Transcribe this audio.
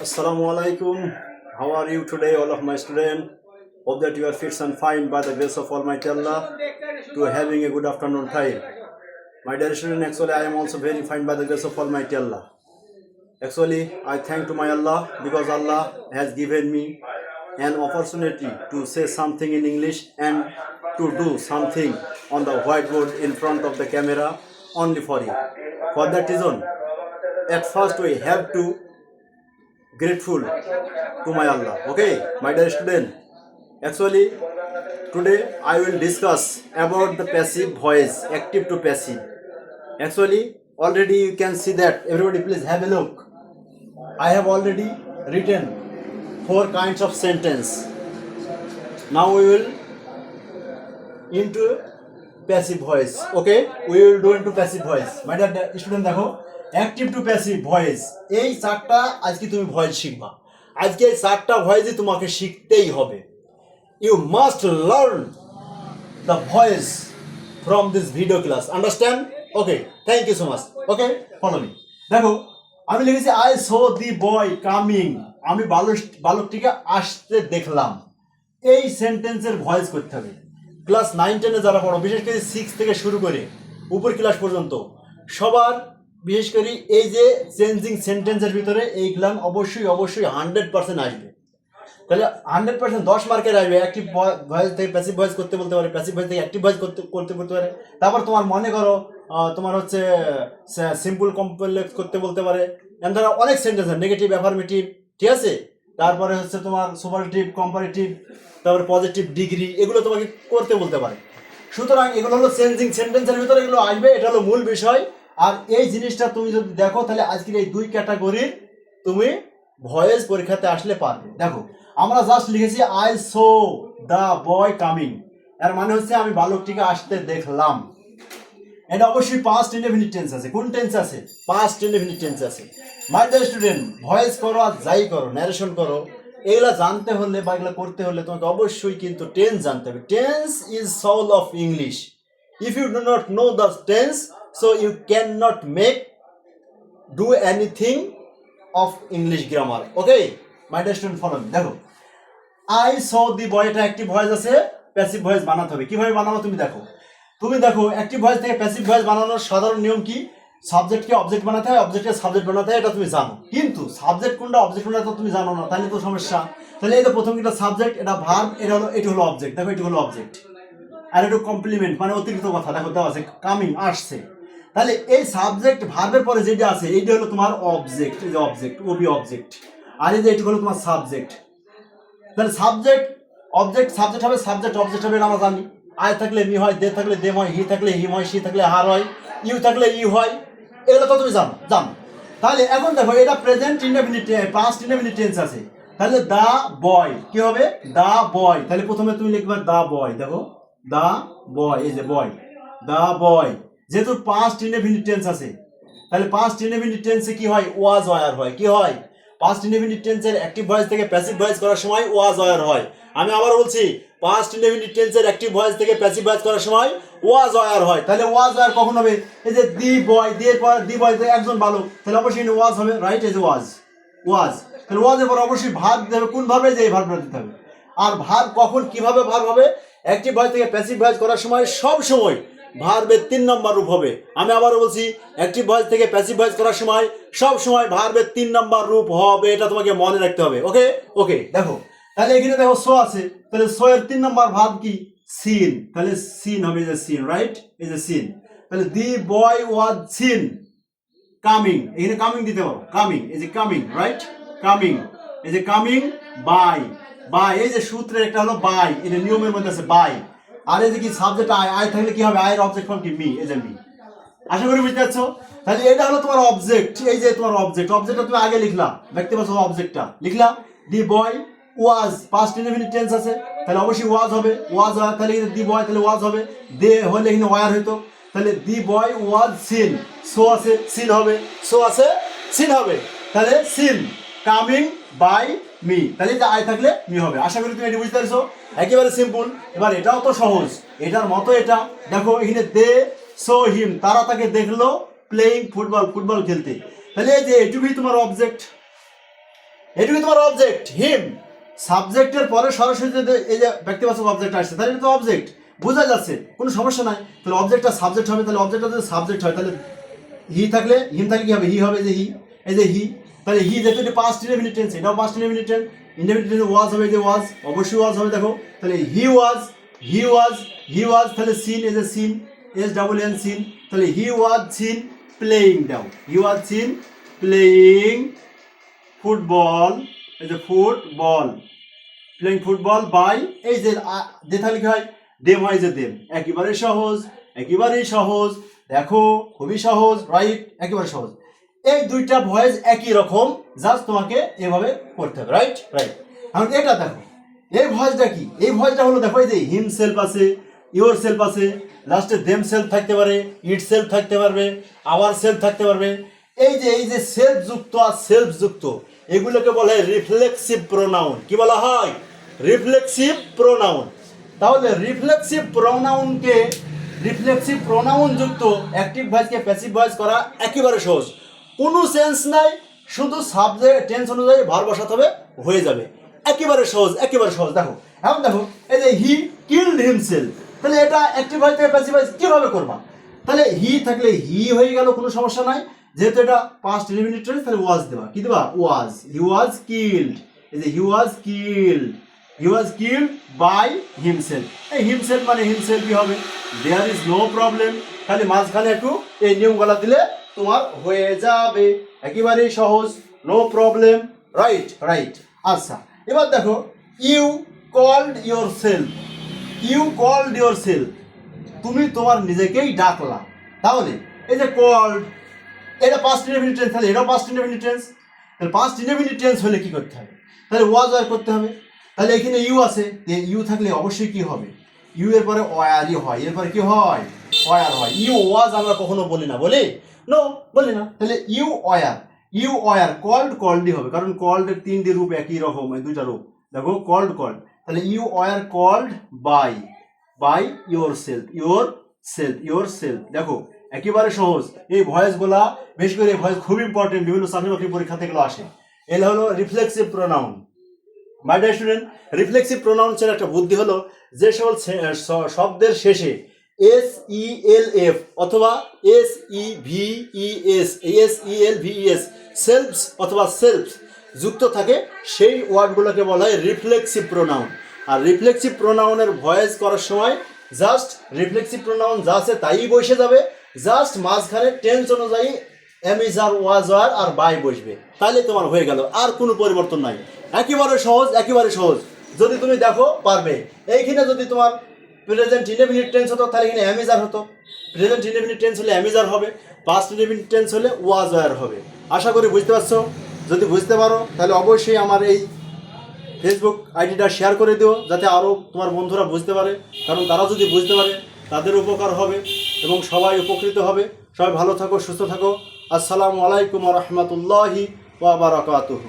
Assalamu alaikum. How are you today, all of my students? Hope that you are fit and fine by the grace of Almighty Allah to having a good afternoon time. My dear student, actually I am also very fine by the grace of Almighty Allah. Actually, I thank to my Allah because Allah has given me an opportunity to say something in English and to do something on the whiteboard in front of the camera only for you. For that reason, at first we have to grateful to my Allah. Okay, my dear student. Actually, today I will discuss about the passive voice, active to passive. Actually, already you can see that. Everybody, please have a look. I have already written four kinds of sentence. Now we will into passive voice. Okay, we will do into passive voice. My dear student, দেখো active to passive voice এই চারটা আজকে তুমি voice শিখবা। আজকে এই চারটা ভয়েসই তোমাকে শিখতেই হবে। You must learn the voice from this video class understand okay thank you so much okay follow me দেখো, আমি লিখেছি I saw the boy coming আমি বালক বালকটিকে আসতে দেখলাম। এই সেন্টেন্সের ভয়েস করতে হবে। ক্লাস নাইন টেনে যারা পড়ো, বিশেষ করে সিক্স থেকে শুরু করে, উপর ক্লাস পর্যন্ত, সবার বিশেষ করে এই যে চেঞ্জিং সেন্টেন্সের ভিতরে এই এইগুলাম অবশ্যই অবশ্যই হান্ড্রেড পার্সেন্ট আসবে। তাহলে হান্ড্রেড পার্সেন্ট দশ মার্কের আসবে অ্যাক্টিভ ভয়েস থেকে প্যাসিভ ভয়েস করতে বলতে পারে প্যাসিভ ভয়েস থেকে অ্যাক্টিভ ভয়েস করতে করতে বলতে পারে। তারপর তোমার মনে করো তোমার হচ্ছে সিম্পল কমপ্লেক্স করতে বলতে পারে। এমন ধরো অনেক সেন্টেন্স নেগেটিভ অ্যাফার্মেটিভ ঠিক আছে? তারপরে হচ্ছে তোমার সুপারেটিভ কম্পারেটিভ তারপরে পজিটিভ ডিগ্রি এগুলো তোমাকে করতে বলতে পারে। সুতরাং এগুলো হলো চেঞ্জিং সেন্টেন্সের ভিতরে এগুলো আসবে, এটা হলো মূল বিষয়। আর এই জিনিসটা তুমি যদি দেখো, তাহলে আজকের এই দুই ক্যাটাগরির তুমি ভয়েস পরীক্ষাতে আসলে পারবে। দেখো, আমরা জাস্ট লিখেছি I saw the boy coming এর মানে হচ্ছে আমি বালকটিকে আসতে দেখলাম। এটা অবশ্যই পাস্ট ইনডেফিনিট টেন্স আছে। কোন টেন্স আছে? পাস্ট ইনডেফিনিট টেন্স আছে। মাই ডিয়ার স্টুডেন্ট ভয়েস করো আর যাই করো ন্যারেশন করো। এগুলা জানতে হলে বা এগুলা করতে হলে তোমাকে অবশ্যই কিন্তু টেন্স জানতে হবে। Tense is soul of English if you do not know the tense so you can not make do anything of English grammar okay my dear student follow দেখো আই স দি বয় এটা active voice আছে passive voice বানাতে হবে। কীভাবে বানাবো তুমি দেখো। তুমি দেখো অ্যাক্টিভ ভয়েস থেকে প্যাসিভ ভয়েস বানানোর সাধারণ নিয়ম কি? সাবজেক্টকে অবজেক্ট বানাতে হয় অবজেক্টকে সাবজেক্ট বানাতে হয়, এটা তুমি জানো। কিন্তু সাবজেক্ট কোনটা অবজেক্ট কোনটা তুমি জানো না। তাহলে তো সমস্যা। তাহলে এই তো প্রথম এটা সাবজেক্ট এটা ভার্ব এটা হলো, এটি হলো অবজেক্ট দেখো, এটি হলো অবজেক্ট আর একটু কমপ্লিমেন্ট মানে অতিরিক্ত কথা। দেখো, দেওয়া আছে কামিং আসছে। তাহলে এই সাবজেক্ট ভার্বের পরে যেটা আছে, এইটা হলো তোমার অবজেক্ট এই যে অবজেক্ট ওবি অবজেক্ট আর এই যে এটি হলো তোমার সাবজেক্ট তাহলে সাবজেক্ট অবজেক্ট সাবজেক্ট হবে সাবজেক্ট অবজেক্ট হবে আমরা জানি। আয় থাকলে মি হয়, দে থাকলে দেম হয় হি থাকলে হিম হয় সি থাকলে হার হয়, ইউ থাকলে ইউ হয়, এগুলো তো তুমি জানো জানো। তাহলে এখন দেখো, এটা present indefinite past indefinite tense আছে। তাহলে দা বয় কি হবে? দা বয় তাহলে প্রথমে তুমি লিখবে দা বয় দেখো। দা বয় এই যে বয় দা বয় যেহেতু পাস্ট ইনডেফিনিট টেন্স আছে, তাহলে পাস্ট ইনডেফিনিট টেন্সে কি হয়? ওয়াজ ওয়ার হয়। কি হয়? পাস্ট ইনডেফিনিট টেন্সের অ্যাক্টিভ ভয়েস থেকে প্যাসিভ ভয়েস করার সময় ওয়াজ ওয়ার হয়। আমি আবার বলছি পাস্ট ইনডেফিনিট টেন্সের অ্যাক্টিভ ভয়েস থেকে প্যাসিভ ভয়েস করার সময় ওয়াজ ওয়ার হয়। তাহলে ওয়াজ ওয়ার কখন হবে? এই যে দি বয় দিয়ে পর দি বয় একজন বালক, তাহলে অবশ্যই ওয়াজ হবে রাইট যে ওয়াজ ওয়াজ তাহলে ওয়াজের পর অবশ্যই ভাগ দিতে হবে। কোন ভাবে? যে এই ভার্বটা দিতে হবে। আর ভার কখন কীভাবে ভার হবে? অ্যাক্টিভ ভয়েস থেকে প্যাসিভ ভয়েস করার সময় সব সময় ভার্বের তিন নম্বর রূপ হবে। আমি আবারও বলছি অ্যাক্টিভ ভয়েস থেকে প্যাসিভ ভয়েস করার সময়, সব সময় ভার্বের তিন নম্বর রূপ হবে, এটা তোমাকে মনে রাখতে হবে ওকে ওকে দেখো, তাহলে এখানে দেখো সো আছে, তাহলে সো এর তিন নম্বর ভার্ব কি? সিন তাহলে সিন হবে যে সিন রাইট এই যে সিন তাহলে the boy was seen coming এখানে কামিং দিতে পারো কামিং এই যে কামিং রাইট কামিং এই যে কামিং বাই বাই এই যে সূত্রের একটা হলো বাই এটা নিয়মের মধ্যে আছে বাই আর এই যে কি সাবজেক্ট আয় আয় থাকলে কি হবে? আয়ের অবজেক্ট ফর্ম কি? মি এই যে মি আশা করি বুঝতে পারছ? তাহলে এটা হলো তোমার অবজেক্ট এই যে তোমার অবজেক্ট অবজেক্টটা তুমি আগে লিখলা, দেখতে পাচ্ছ অবজেক্টটা লিখলা the boy was past indefinite tense আছে। তাহলে অবশ্যই ওয়াজ হবে। ওয়াজ হয়, তাহলে দি বয় তাহলে ওয়াজ হবে। দে হলে এখানে ওয়ার হইতো। তাহলে the boy was seen saw আছে সিন হবে। সো আছে সিন হবে। তাহলে সিন কামিং বাই মি তাহলে যে আই থাকলে মি হবে। আশা করি তুমি এটি বুঝতে পারছ। একেবারে সিম্পল এবার এটাও তো সহজ। এটার মতো এটা। দেখো, এখানে দে, সো, হিম। তারা তাকে দেখল প্লেইং ফুটবল ফুটবল খেলতে। তাহলে এই যে এটুকুই তোমার অবজেক্ট এটুকুই তোমার অবজেক্ট হিম সাবজেক্টের পরে সরাসরি যদি এই যে ব্যক্তিবাচক অবজেক্ট আসছে, তাহলে এটা তো অবজেক্ট বোঝা যাচ্ছে, কোনো সমস্যা নাই। তাহলে অবজেক্টটা সাবজেক্ট হবে, তাহলে অবজেক্টটা যদি সাবজেক্ট হয়, তাহলে হি থাকলে হিম থাকলে কি হবে? হি হবে যে হি এই যে হি তাহলে হি যেহেতু এটা ইন্ডেফিনিট টেন্স এটাও টেন্স ইন্ডেফিনিট টেন্স ওয়াজ হবে যে ওয়াজ অবশ্যই ওয়াজ হবে, দেখো। তাহলে he was he was he was তাহলে seen as a seen S double N seen তাহলে he was seen playing Dow he was seen playing football as যে ফুটবল প্লেইং ফুটবল বাই এই যে যে তাহলে কি হয়? দেম হয় যে দেম একেবারে সহজ, একেবারেই সহজ, দেখো, খুবই সহজ রাইট একেবারে সহজ। এই দুইটা ভয়েস একই রকম জাস্ট তোমাকে এভাবে করতে হবে রাইট রাইট এখন এটা দেখো, এই ভয়েসটা কি? এই ভয়েসটা হলো দেখো, এই যে হিম সেলফ আছে ইওর সেলফ আছে লাস্টে দেম সেলফ থাকতে পারে ইট সেলফ থাকতে পারবে আওয়ার সেলফ থাকতে পারবে। এই যে এই যে সেলফ যুক্ত আর সেলফ যুক্ত এগুলোকে বলে রিফ্লেক্সিভ প্রোনাউন কি বলা হয়? রিফ্লেক্সিভ প্রোনাউন তাহলে রিফ্লেক্সিভ প্রোনাউনকে রিফ্লেক্সিভ প্রোনাউন যুক্ত অ্যাক্টিভ ভয়েসকে প্যাসিভ ভয়েস করা একেবারে সহজ। কোনো সেন্স নাই, শুধু সাবজেক্ট টেন্স অনুযায়ী ভার বসাতে হবে, হয়ে যাবে। একেবারে সহজ একেবারে সহজ। দেখো, এখন দেখো, এই যে হি কিল্ড হিমসেলফ তাহলে এটা অ্যাক্টিভ ভয়েস থেকে প্যাসিভ ভয়েস কীভাবে করবা? তাহলে হি থাকলে হি হয়ে গেল, কোনো সমস্যা নাই। যেহেতু এটা পাস্ট এলিমিনেট টেন্স তাহলে ওয়াজ দেবা। কি দেবা? ওয়াজ হি ওয়াজ কিল্ড এই যে he was killed he was killed by himself এই হিমসেলফ মানে হিমসেলফই হবে? দেয়ার ইজ নো প্রবলেম খালি মাঝখানে একটু এই নিয়মগুলা দিলে তোমার হয়ে যাবে। একেবারেই সহজ। নো প্রবলেম রাইট রাইট আচ্ছা এবার দেখো you called yourself you called yourself তুমি তোমার নিজেকেই ডাকলা। তাহলে এই যে কল্ড এটা পাস্ট ইন্ডেফিনিট টেন্স তাহলে এটাও পাস্ট ইন্ডেফিনিট টেন্স তাহলে পাস্ট ইন্ডেফিনিট টেন্স হলে কী করতে হবে? তাহলে ওয়াজ আর করতে হবে। তাহলে এখানে ইউ আছে। ইউ থাকলে অবশ্যই কি হবে? ইউ এর পরে ওয়ারই হয়। এরপরে কি হয়? ওয়ার হয়। ইউ ওয়াজ আমরা কখনো বলি না। বলি নো বলি না। তাহলে you were you were called কল্ডই হবে। কারণ কল্ডের তিনটি রূপ একই রকম দুইটা রূপ। দেখো কল্ড কল্ড তাহলে you were called by by yourself yourself yourself দেখো, একেবারে সহজ। এই ভয়েসগুলা বেশ করে এই ভয়েস খুব ইম্পর্টেন্ট বিভিন্ন চাকরি বাকরি পরীক্ষা থেকে আসে। এগুলো হলো reflexive pronoun my student reflexive প্রোনাউন্সের একটা বুদ্ধি হলো, যে সকল শব্দের শেষে এস ই এল এফ অথবা S E V E S S E L V S selves অথবা সেলফস যুক্ত থাকে সেই ওয়ার্ডগুলোকে বলা হয় রিফ্লেক্সিভ প্রোনাউন আর রিফ্লেক্সিভ প্রোনাউনের ভয়েস করার সময় জাস্ট রিফ্লেক্সিভ প্রোনাউন যা আছে তাই বসে যাবে জাস্ট মাঝখানে টেন্স অনুযায়ী এমিজ আর ওয়াজ আর আর বাই বসবে। তাহলে তোমার হয়ে গেল, আর কোনো পরিবর্তন নাই। একেবারে সহজ একেবারে সহজ। যদি তুমি দেখো, পারবে। এইখানে যদি তোমার প্রেজেন্ট ইনডেফিনিট টেন্স হতো, তাহলে এখানে অ্যামিজার হতো। প্রেজেন্ট ইনডেফিনিট টেন্স হলে অ্যামিজার হবে পাস্ট ইনডেফিনিট টেন্স হলে ওয়াজ আর হবে। আশা করি বুঝতে পারছ? যদি বুঝতে পারো, তাহলে অবশ্যই আমার এই ফেসবুক আইডিটা শেয়ার করে দিও, যাতে আরও তোমার বন্ধুরা বুঝতে পারে। কারণ তারা যদি বুঝতে পারে, তাদের উপকার হবে এবং সবাই উপকৃত হবে। সবাই ভালো থাকো, সুস্থ থাকো। আসসালামু আলাইকুম রহমতুল্লাহি ওয়া বারাকাতুহু।